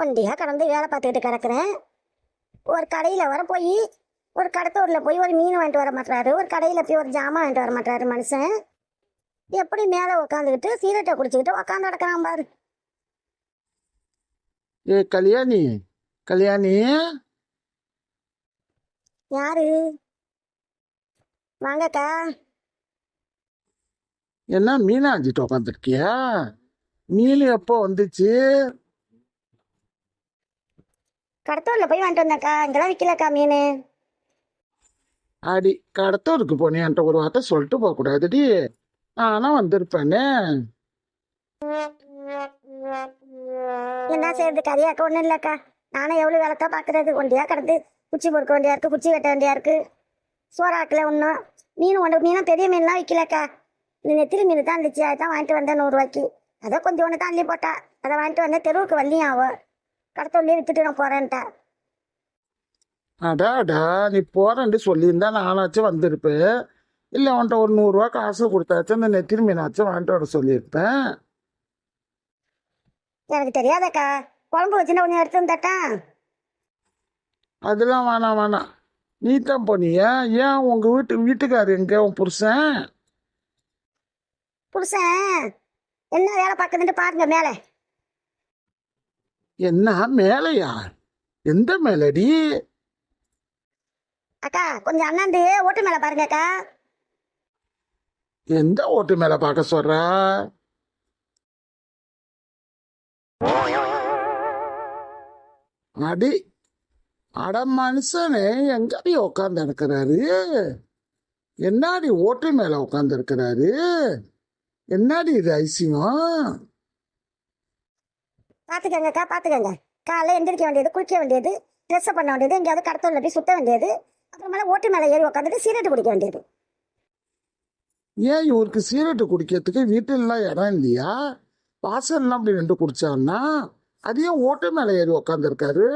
ஒண்டியாக கடந்து வேலை பார்த்துக்கிட்டு கிடக்குறேன். ஒரு கடையில் வர போய் ஒரு கடத்தூரில் போய் ஒரு மீன் வாங்கிட்டு வர மாட்டாரு ஒரு கடையில் போய் ஒரு ஜாமான் வாங்கிட்டு வர மாட்டாரு மனுஷன். எப்படி மேலே உட்காந்துக்கிட்டு சீரட்டை குடிச்சிக்கிட்டு உட்காந்து கிடக்குறான் பாரு. ஏ கல்யாணி கல்யாணி. யாரு? வாங்கக்கா. என்ன மீனாஞ்சிட்டு உக்காந்துருக்கியா? மீன் எப்போ வந்துச்சு? கடத்தூரில் போய் வாங்கிட்டு வந்தேன்க்கா. இங்கெல்லாம் விற்கலக்கா மீன். அடி கடத்தூருக்கு போனேன்ட்ட ஒரு வார்த்தை சொல்லிட்டு போகக்கூடாதுடி நானும் வந்திருப்பேனே. என்ன செய்யறது கரியாக்க ஒன்றும் இல்லைக்கா. நானும் எவ்வளோ வேலைக்கா பார்க்குறது ஒண்டியாக கிடந்து குச்சி பொறுக்க வேண்டியா இருக்கு குச்சி வெட்ட வேண்டியா இருக்கு. சோறாக்கல ஒன்றும் மீன் ஒன்று மீனும் பெரிய மீன்லாம் விற்கலக்கா இந்த நெத்திலி மீன் தான் இருந்துச்சு அதான் வாங்கிட்டு வந்தேன் நூறுரூவாய்க்கு அதை கொஞ்சம் ஒன்று தான் அள்ளி போட்டா. அதை வாங்கிட்டு வந்தேன் தெருவுக்கு வள்ளியும் ஆவ கடத்தூர்லேயே வித்துட்டு நான் போகிறேன்ட்டா அடா அடா நீ போறேன்ட்டு சொல்லியிருந்தா நானாச்சும் வந்திருப்பேன். இல்லை உன்ட்ட ஒரு நூறுரூவா காசு கொடுத்தாச்சும் அந்த நெத்திரி மீனாச்சும் வாங்கிட்டு வர சொல்லியிருப்பேன். எனக்கு தெரியாதக்கா குழம்பு வச்சுன்னா ஒன்று எடுத்து வந்துட்டா. அதெல்லாம் வேணாம் வேணாம் நீ தான் போனியா? ஏன் உங்க வீட்டு வீட்டுக்காரர் எங்க உன் புருஷன்? புருஷன் என்ன வேலை பார்க்குதுன்ட்டு பாருங்க மேலே. என்ன மேலையா? எந்த மேலடி அக்கா கொஞ்சம் அண்ணாந்து ஓட்டு மேலே பாருங்கக்கா எந்த ஓட்டு மேல பார்க்க சொல்ற? அடி அட மனுஷனே எங்கடி உட்காந்து இருக்கிறாரு என்னாடி ஓட்டு மேல உட்காந்து இருக்கிறாரு? என்னடி இது ஐசியம்? பார்த்துக்கங்கக்கா பார்த்துக்கங்க காலைல எந்திரிக்க வேண்டியது குளிக்க வேண்டியது ட்ரெஸ்ஸை பண்ண வேண்டியது எங்கேயாவது கடத்தூரில் போய் சுத்த வேண்டியது அப்புறமேல ஓட்டு மேலே ஏறி உட்காந்துட்டு சீரட்டு குடிக்க வேண்டியது. ஏன் இவருக்கு சீரட்டு குடிக்கிறதுக்கு வீட்டிலலாம் இடம் இல்லையா? வாசல்லாம் அப்படி ரெண்டு குடிச்சான்னா அதையே ஓட்டு மேலே ஏறி உக்காந்துருக்காரு.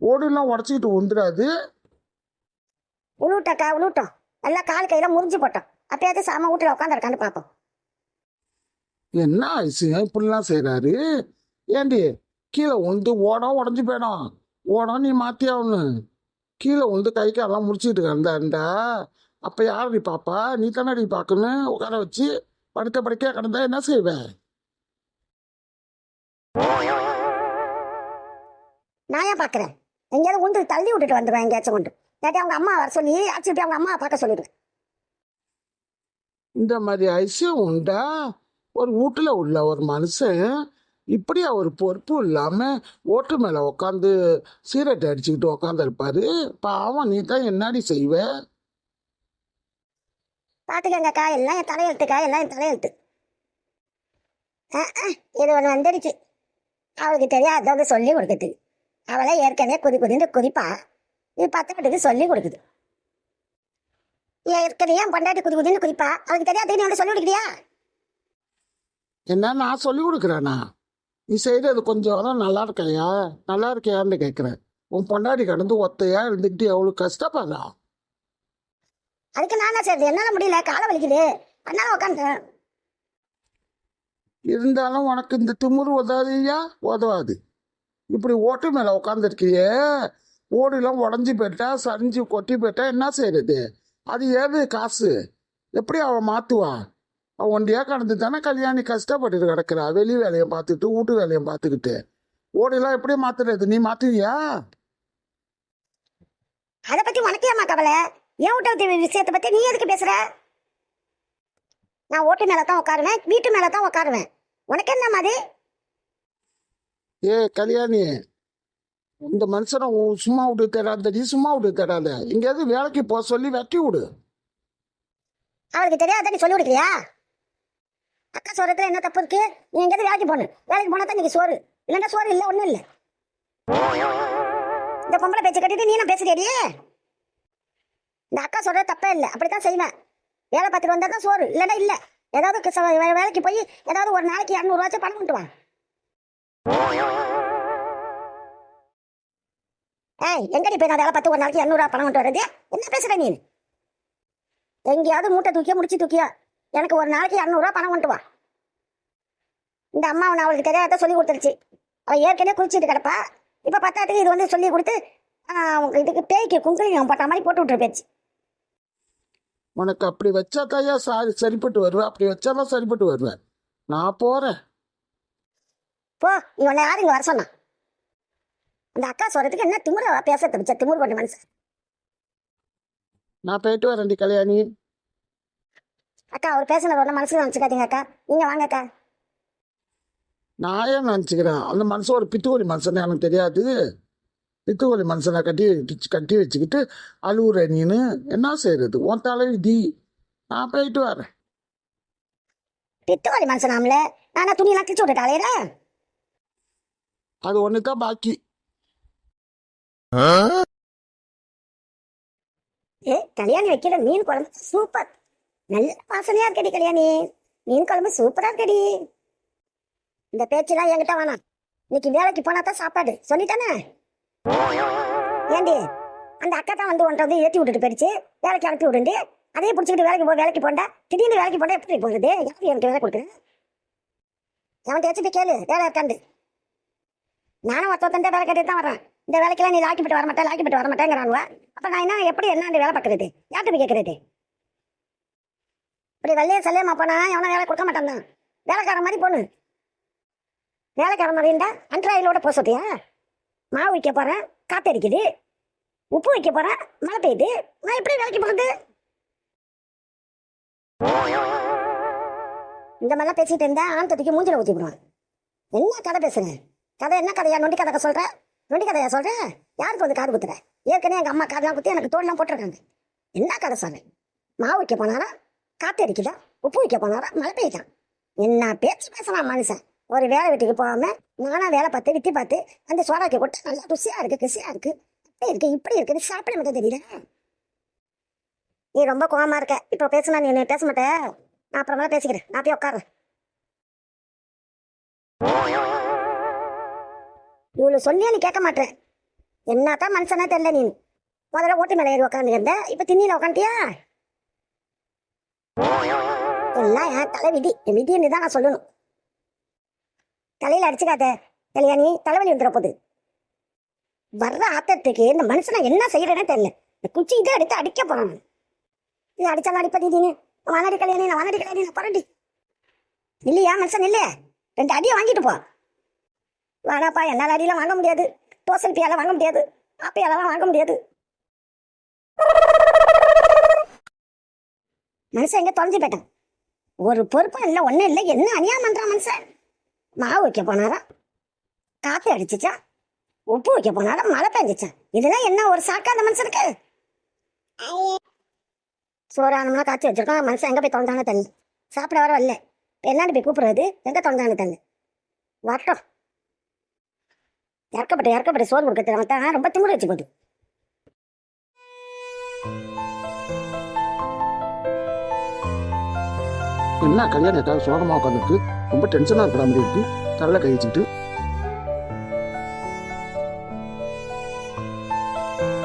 ஓடுலாம் உடச்சிக்கிட்டு வந்துடாது உழுவிட்டக்கா உழுவிட்டோம். எல்லாம் கால் கையில் முறிஞ்சு போட்டோம். அப்பயாவது சாம வீட்டில் உட்காந்துருக்கான்னு பார்ப்போம் என்ன ஐசியம் இப்படிலாம் செய்கிறாரு ஏண்டி? கீழே உழுந்து ஓடம் உடஞ்சி போயிடும் ஓடம் நீ மாற்றி ஆகணும் கீழே உழுந்து கை காலெல்லாம் முடிச்சுக்கிட்டு கிடந்தாண்டா அப்போ யாரடி பாப்பா? நீ தானடி பார்க்கணும்? உட்கார வச்சு படுத்த படுக்கையாக கிடந்தா என்ன செய்வேன் நான் ஏன் பார்க்குறேன் எங்கேயாவது உண்டு தள்ளி விட்டுட்டு வந்துடுவேன் எங்கேயாச்சும் கொண்டு. இல்லாட்டி அவங்க அம்மா வர சொல்லி அழைச்சிட்டு போய் அவங்க அம்மா பார்க்க சொல்லிடு. இந்த மாதிரி ஐசியம் உண்டா? ஒரு வீட்டில் உள்ள ஒரு மனுஷன் இப்படி அவர் பொறுப்பு இல்லாமல் ஓட்டு மேலே உட்காந்து சீரட்டை அடிச்சுக்கிட்டு உட்காந்துருப்பாரு பாவம் நீ தான் என்னடி செய்வ? பார்த்துக்கங்கக்கா எல்லாம் என் தலையெழுத்துக்கா எல்லாம் என் தலையெழுத்து. இது ஒன்று வந்துடுச்சு. அவளுக்கு தெரியாதவங்க சொல்லி கொடுக்குது. அவளை ஏற்கனவே குதி குதின்னு குதிப்பா. இது பத்தக்கட்டுக்கு சொல்லி கொடுக்குது. ஏற்கனவே பொண்டாட்டி குதி குதின்னு குதிப்பா. அவளுக்கு தெரியாது நீ வந்து சொல்லி கொடுக்குறியா? என்ன நான் சொல்லி கொடுக்குறேனா? நீ செய்கிறது கொஞ்சம் தான் நல்லா இருக்கையா? நல்லா இருக்கையான்னு கேட்குறேன் உன் பொண்டாடி கடந்து ஒத்தையா இருந்துக்கிட்டு எவ்வளோ கஷ்டப்படுறா? அதுக்கு நான் செய்யறது என்னால் முடியல. காலை வலிக்குது. அதனால உட்காந்துட்டேன் இருந்தாலும் உனக்கு இந்த திமிரு உதவியா உதவாது. இப்படி ஓட்டு மேலே உட்காந்துருக்கியே ஓடுலாம் உடஞ்சி போயிட்டா சரிஞ்சு கொட்டி போயிட்டா என்ன செய்யறது அது ஏது காசு? எப்படி அவன் மாற்றுவா அவன் ஒண்டியாக கடந்து தானே கல்யாணி கஷ்டப்பட்டுட்டு கிடக்குறா. வெளி வேலையை பார்த்துட்டு வீட்டு வேலையை பார்த்துக்கிட்டு. ஓடுலாம் எப்படி மாத்துறது? நீ மாத்துவியா? அதை பற்றி உனக்கு ஏமா கவலை? ஏன் விட்ட விஷயத்தை பற்றி நீ எதுக்கு பேசுற? நான் ஓட்டு மேலே தான் உட்காருவேன் வீட்டு மேலே தான் உட்காருவேன். உனக்கு என்ன மாதிரி ஏ கல்யாணி இந்த மனுஷனை சும்மா விட்டு தராதடி சும்மா விட்டு தராத எங்கேயாவது வேலைக்கு போக சொல்லி வெட்டி விடு. அவளுக்கு தெரியாத நீ சொல்லி கொடுக்குறியா? அக்கா சொல்றதுல என்ன தப்பு இருக்கு நீ எங்கேயாவது வேலைக்கு போகணும். வேலைக்கு போனா தான் நீங்க சோறு. இல்லைன்னா சோறு இல்லை ஒன்றும் இல்லை. இந்த பொம்பளை பேச்சு கட்டிட்டு நீ நான் பேசுறியடியே இந்த அக்கா சொல்றது தப்பே இல்லை. அப்படித்தான் செய்வேன். வேலை பார்த்துட்டு வந்தா தான் சோறு. இல்லைன்னா இல்லை. ஏதாவது வேலைக்கு போய் ஏதாவது ஒரு நாளைக்கு இரநூறுவாச்சும் பணம் கொண்டு வா. ஏய் எங்கடி போய் நான் வேலை பார்த்து ஒரு நாளைக்கு இரநூறுவா பணம் கொண்டு வர்றது? என்ன பேசுற நீ? எங்கேயாவது மூட்டை தூக்கியா முடிச்சு தூக்கியா? எனக்கு ஒரு நாளைக்கு இரநூறுவா பணம் கொண்டு வா. இந்த அம்மா அவனை அவளுக்கு தெரியாத சொல்லி கொடுத்துருச்சு. அவள் ஏற்கனவே குளிச்சுட்டு கிடப்பா. இப்போ பத்தாத்துக்கு இது வந்து சொல்லி கொடுத்து அவங்க இதுக்கு பேய்க்கு குங்குலியம் போட்ட மாதிரி போட்டு விட்டுரு பேச்சு. உனக்கு அப்படி வச்சா தாயா சாரி சரிப்பட்டு வருவேன் அப்படி வச்சாதான் சரிப்பட்டு வருவேன் நான் போறேன். போ நீ உன்னை யார் இங்கே வர சொன்னா? அந்த அக்கா சொல்றதுக்கு என்ன திமுற பேச தெரிஞ்ச திமுர் கொண்ட மனுஷன். நான் போயிட்டு வரேன்டி கல்யாணி. அக்கா அவர் பேசினது ஒன்றும் மனசுல நினச்சிக்காதீங்க அக்கா. நீங்கள் வாங்க அக்கா. நான் ஏன் நினச்சிக்கிறேன்? அந்த மனுஷன் ஒரு பித்துக்கோழி மனுஷன் எனக்கு தெரியாது. பித்துக்கோழி மனுஷனை கட்டி கட்டி வச்சுக்கிட்டு அழுவுற நீனு என்ன செய்யறது உன் தலைவிதி நான் போயிட்டு வரேன். பித்துவாளி மனுஷனாம்ல. நானா துணியெல்லாம் கிழிச்சு விட்டு காலையில அது ஒன்று தான் பாக்கி. ஏ கல்யாணி வைக்கிற மீன் குழம்பு சூப்பர். நல்ல வாசனையா இருக்கடி கல்யாணி. மீன் குழம்பு சூப்பரா இருக்கடி. இந்த பேச்செல்லாம் என்கிட்ட வேணாம். இன்னைக்கு வேலைக்கு போனா தான் சாப்பாடு. சொல்லிட்டானே? ஏண்டி அந்த அக்கா தான் வந்து ஒன்றை வந்து ஏற்றி விட்டுட்டு போயிடுச்சு. வேலைக்கு அனுப்பி விடுண்டு. அதையே பிடிச்சிக்கிட்டு வேலைக்கு போ வேலைக்கு போண்டா. திடீர்னு வேலைக்கு போண்டா எப்படி போகுது? யார் எனக்கு வேலை கொடுக்குறேன் அவன் தேச்சு போய் கேளு. வேலை இருக்காண்டு நானும் ஒருத்த ஒருத்தன் வேலை கேட்டுட்டு தான் வரேன் இந்த வேலைக்கெல்லாம் நீ லாக்கிப்பட்டு வர மாட்டேன் லாக்கிப்பட்டு வர மாட்டேங்கிறாங்க அப்போ நான் என்ன எப்படி என்ன அந்த வேலை பார்க்கறது? யார்கிட்ட போய் கேட்கறது இப்படி வெள்ளையே சல்லியமா போனா எவனும் வேலை கொடுக்க மாட்டான் தான். வேலைக்காரன் மாதிரி பொண்ணு. வேலைக்காரன் மாதிரி இருந்தா அன்றாயிலோட போக சொல்றியா? மாவு வைக்க போகிறேன் காற்று அடிக்குது. உப்பு வைக்க போகிறேன் மழை பெய்யுது. நான் எப்படி வேலைக்கு போகிறது இந்த மாதிரிலாம் பேசிட்டு இருந்தா ஆண் தொட்டிக்கு மூஞ்சில ஊற்றி விடுவான். என்ன கதை பேசுங்க கதை என்ன கதையா? நொண்டி கதை சொல்ற? நொண்டி கதையா சொல்ற? யாருக்கு வந்து காது குத்துற? ஏற்கனவே எங்க அம்மா காதெல்லாம் குத்தி எனக்கு தோல்லாம் போட்டிருக்காங்க. என்ன கதை சொல்றேன் மாவு வைக்க போனாரா? காத்து அடிக்குதா உப்பு வைக்க போனாரா? மழை பெய்யுதான் என்ன பேச்சு பேசலாம் மனுஷன். ஒரு வேலை வீட்டுக்கு போகாம நானா வேலை பார்த்து வித்தி பார்த்து அந்த சோறாக்கி கொட்டு நல்லா ருசியா இருக்கு கிசியா இருக்கு. அப்படி இருக்கு? இப்படி இருக்கு? சாப்பிட மட்டும் தெரியல நீ ரொம்ப கோவமாக இருக்க. இப்போ பேசுனா நீ பேச மாட்டே. நான் அப்புறமா பேசிக்கிறேன். நான் போய் உட்காரேன் இவ்வளோ சொன்னியா நீ கேட்க மாட்டேன். என்னத்தான் மனுஷனா தெரியல நீ. முதல்ல ஓட்டு மேலே ஏறி உட்காந்து இருந்த. இப்போ திண்ணில உட்காந்துட்டியா எல்லாம் என் தலை விதி என் விதின்னு தான் நான் சொல்லணும். தலையில அடிச்சுக்காத. கல்யாணி தலைவலி வந்துட போகுது வர்ற ஆத்தத்துக்கு இந்த மனுஷனை என்ன செய்யறேன்னு தெரியல. இந்த குச்சி இதை எடுத்து அடிக்க போறான் இது அடிச்சாலும் அடிப்பதி நீ வானடி கல்யாணி நான் வானடி கல்யாணி நான் பரண்டி இல்லையா மனுஷன் இல்லையா ரெண்டு அடியை வாங்கிட்டு போ. வாடாப்பா என்னால் அடியெல்லாம் வாங்க முடியாது. தோசை பியால வாங்க முடியாது. ஆப்பையாலாம் வாங்க முடியாது. மனுஷன் எங்க தொலைஞ்சு போயிட்டான். ஒரு பொறுப்பும் இல்லை ஒன்றும் இல்லை. என்ன அநியாயம் பண்ணுறான் மனுஷன்? மாவு வைக்க போனாரா? காற்று அடிச்சிச்சா? உப்பு வைக்க போனாரா? மழை பெஞ்சிச்சா? இதெல்லாம் என்ன ஒரு சாக்கா அந்த மனுஷனுக்கு? சோறானம்னா காய்ச்சி வச்சிருக்கோம். மனுஷன் எங்கே போய் தொலைஞ்சானு தண்ணி சாப்பிட வர வரல. என்னாடி போய் கூப்பிடுறது? எங்கே தொலைஞ்சானு தண்ணி வரட்டும். இறக்கப்பட்ட இறக்கப்பட்ட சோறு கொடுக்கறது தான். ரொம்ப திமுறை வச்சு போகுது என்ன கல்யாணம் ஏதாவது சோகமாக உட்காந்துருக்கு? ரொம்ப டென்ஷனாக இருக்கிற மாதிரி இருக்கு தலை கழிச்சிட்டு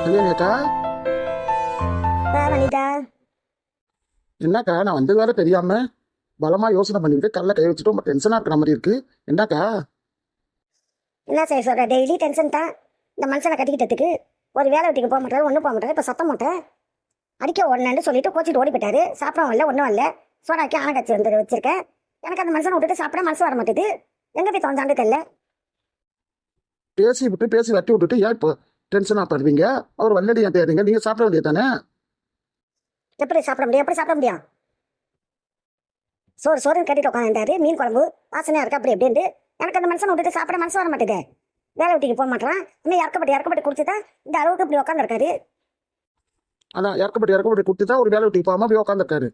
கல்யாணி அக்கா வா வனிதா. என்னக்கா நான் வந்தது வேற தெரியாம பலமா யோசனை பண்ணிட்டு கல்ல கை வச்சுட்டு ரொம்ப டென்ஷனா இருக்கிற மாதிரி இருக்கு. என்னக்கா? என்ன சொல்ற? டெய்லி டென்ஷன் தான். இந்த மனுஷனை கட்டிக்கிட்டதுக்கு ஒரு வேலை வீட்டுக்கு போக மாட்டாரு ஒன்றும் போக மாட்டாரு இப்போ சத்தம் மாட்டேன் அடிக்க உடனேன்னு சொல்லிட்டு கோச்சிட்டு ஓடி போயிட்டாரு. சாப்பிட வரல ஒன்றும் வரல. சோடாக்கி ஆனக்காச்சி வந்து வச்சிருக்கேன் எனக்கு அந்த மனுஷனை விட்டுட்டு சாப்பிட மனசு வர மாட்டேது. எங்கே போய் தொலைஞ்சாண்டு தெரியல. பேசி விட்டு பேசி வட்டி விட்டுட்டு ஏன் இப்போ டென்ஷனா படுவீங்க அவர் வல்லடி ஏன் தேடுறீங்க நீங்க சாப்பிட வேண்டியது தானே எப்படி சாப்பிட முடியும்? எப்படி சாப்பிட முடியும்? சோறு சோறுன்னு கட்டிட்டு உட்காந்துட்டாரு மீன் குழம்பு வாசனையா இருக்கு. அப்படி எப்படின்ட்டு எனக்கு அந்த மனுஷனை விட்டுட்டு சாப்பிட மனசு வர மாட்டேது. வேலை வீட்டுக்கு போக மாட்டேறான். இன்னும் இறக்கப்பட்டு இறக்கப்பட்டு குடிச்சுதான் இந்த அளவுக்கு இப்படி உட்காந்துருக்காரு அதான் இறக்கப்பட்டு இறக்கப்பட்டு கொடுத்து தான் ஒரு வேலை விட்டு போகாம போய் உட்காந்துருக்காரு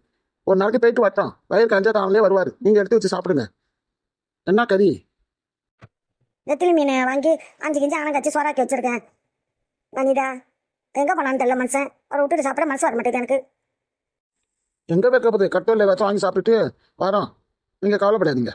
ஒரு நாளைக்கு போயிட்டு வரட்டும். வயிறு கஞ்சா தாமலே வருவார். நீங்க எடுத்து வச்சு சாப்பிடுங்க. என்ன கறி? நெத்திலி மீன் வாங்கி அஞ்சு கிஞ்சி ஆனங்காச்சி சோறாக்கி வச்சிருக்கேன். வனிதா எங்கே போனான்னு தெரியல மனுஷன். அவரை விட்டுட்டு சாப்பிட மனசு வர மாட்டேது எனக்கு. எங்க வைக்க போகுது? கட்டோல வச்சு வாங்கி சாப்பிட்டுட்டு வரோம். நீங்க கவலைப்படாதீங்க.